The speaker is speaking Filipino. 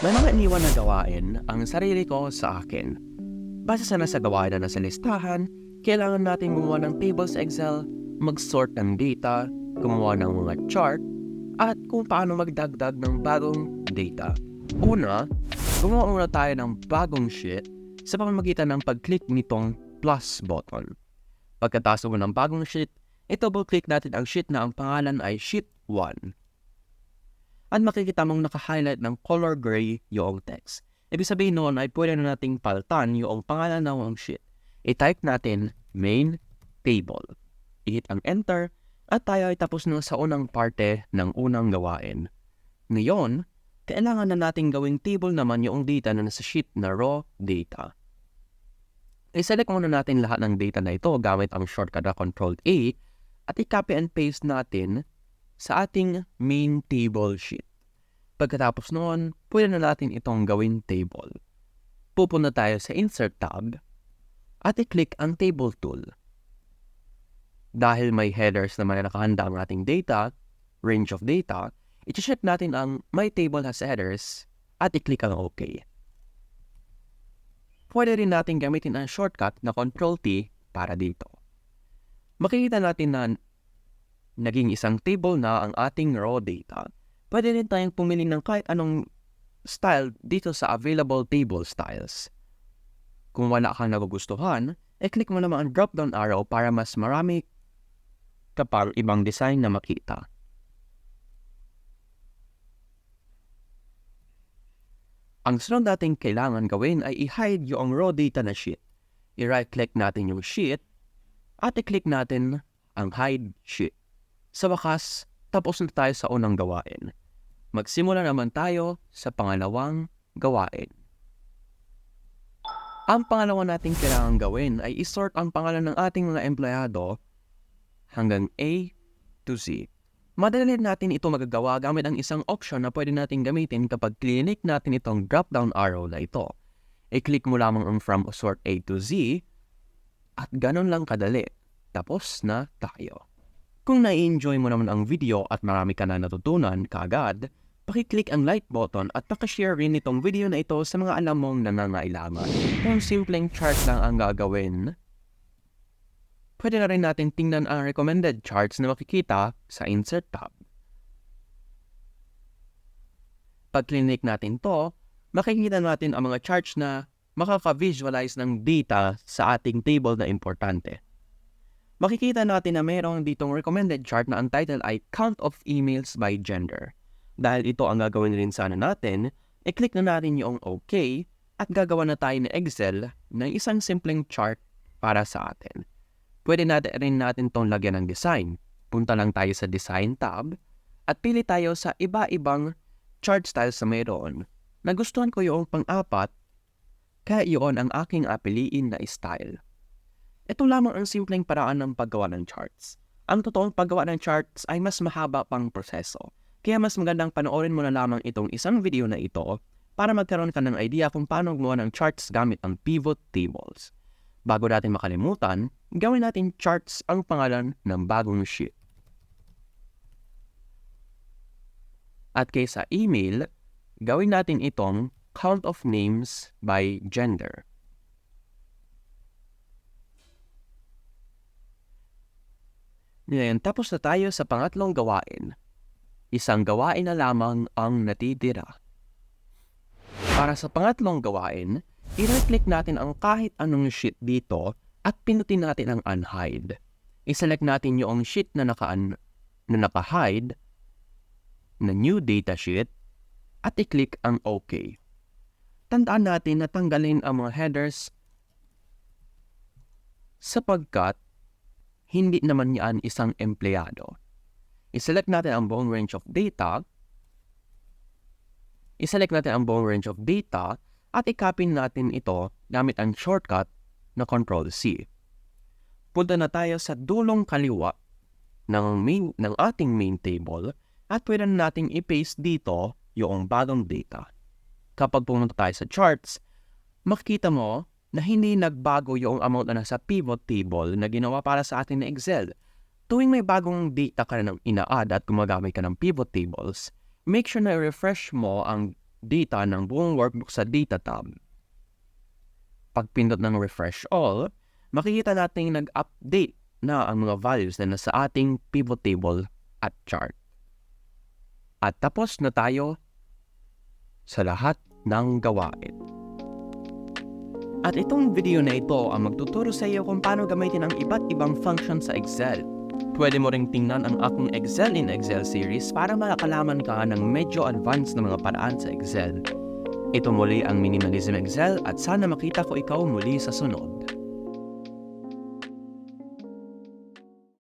May mga iniwan na gawain ang sarili ko sa akin. Base sa nasa gawain na nasa listahan, kailangan natin gumawa ng table sa Excel, mag-sort ng data, gumawa ng mga chart, at kung paano magdagdag ng bagong data. Una, gumawa muna tayo ng bagong sheet sa pamamagitan ng pag-click nitong plus button. Pagkatapos mo ng bagong sheet, i-double-click natin ang sheet na ang pangalan ay Sheet 1 at makikita mong naka-highlight ng color gray yung text. Ibig sabihin noon ay pwede na nating paltan yung pangalan ng sheet. I-type natin main table. I-hit ang enter at tayo ay tapos na sa unang parte ng unang gawain. Ngayon, kailangan na nating gawing table naman yung data na nasa sheet na raw data. I-select muna natin lahat ng data na ito gamit ang shortcut na Control A at i-copy and paste natin sa ating main table sheet. Pagkatapos noon, pwede na natin itong gawin table. Pupunta tayo sa Insert tab at i-click ang Table tool. Dahil may headers naman na nakahanda ang ating data, range of data, i-check natin ang My Table has headers at i-click ang OK. Pwede rin natin gamitin ang shortcut na Ctrl T para dito. Makikita natin na naging isang table na ang ating raw data, pwede rin tayong pumili ng kahit anong style dito sa available table styles. Kung wala kang nagugustuhan, i-click mo naman ang drop-down arrow para mas marami kapag ibang design na makita. Ang sunod natin kailangan gawin ay i-hide yung raw data na sheet. I-right-click natin yung sheet at i-click natin ang hide sheet. Sa wakas, tapos na tayo sa unang gawain. Magsimula naman tayo sa pangalawang gawain. Ang pangalawa nating kailangan gawin ay isort ang pangalan ng ating mga empleyado hanggang A to Z. Madali natin ito magagawa gamit ang isang option na pwede natin gamitin kapag clinic natin itong drop-down arrow na ito. I-click mo lamang ang from sort A to Z at ganun lang kadali. Tapos na tayo. Kung na-enjoy mo naman ang video at marami ka na natutunan kaagad, pakiclick ang like button at pakishare rin itong video na ito sa mga alam mong nangangailangan. Kung simpleng chart lang ang gagawin, pwede na rin natin tingnan ang recommended charts na makikita sa Insert tab. Pag clinic natin to, makikita natin ang mga charts na makaka-visualize ng data sa ating table na importante makikita natin na mayroong ditong recommended chart na ang title ay Count of Emails by Gender. Dahil ito ang gagawin rin sana natin, i-click na natin yung OK at gagawa na tayo ng Excel ng isang simpleng chart para sa atin. Pwede natin rin natin itong lagyan ng design. Punta lang tayo sa Design tab at pili tayo sa iba-ibang chart styles na mayroon. Nagustuhan ko yung pang-apat, kaya iyon ang aking apiliin na style. Ito lamang ang simpleng paraan ng paggawa ng charts. Ang totoong paggawa ng charts ay mas mahaba pang proseso. Kaya mas magandang panoorin mo na lamang itong isang video na ito para magkaroon ka ng idea kung paano gumawa ng charts gamit ang pivot tables. Bago natin makalimutan, gawin natin charts ang pangalan ng bagong sheet. At kaysa email, gawin natin itong count of names by gender. Ngayon, tapos na tayo sa pangatlong gawain. Isang gawain na lamang ang natitira. Para sa pangatlong gawain, i-click natin ang kahit anong sheet dito at pinutin natin ang unhide. I-select natin yung sheet na naka na naka-hide na new data sheet at i-click ang OK. Tandaan natin na tanggalin ang mga headers sapagkat hindi naman yan isang empleyado. I-select natin ang buong range of data. I-select natin ang buong range of data at i-copy natin ito gamit ang shortcut na Ctrl-C. Punta na tayo sa dulong kaliwa ng, main, ng ating main table at pwede na natin i-paste dito yung bagong data. Kapag pumunta tayo sa charts, makikita mo na hindi nagbago yung amount na nasa pivot table na ginawa para sa atin na Excel. Tuwing may bagong data ka na ina-add at gumagamit ka ng pivot tables, make sure na refresh mo ang data ng buong workbook sa Data tab. Pagpindot ng Refresh All, makikita natin nag-update na ang mga values na nasa ating pivot table at chart. At tapos na tayo sa lahat ng gawain. At itong video na ito ang magtuturo sa iyo kung paano gamitin ang iba't ibang function sa Excel. Pwede mo ring tingnan ang aking Excel in Excel series para makakalaman ka ng medyo advanced na mga paraan sa Excel. Ito muli ang Minimalism Excel at sana makita ko ikaw muli sa sunod.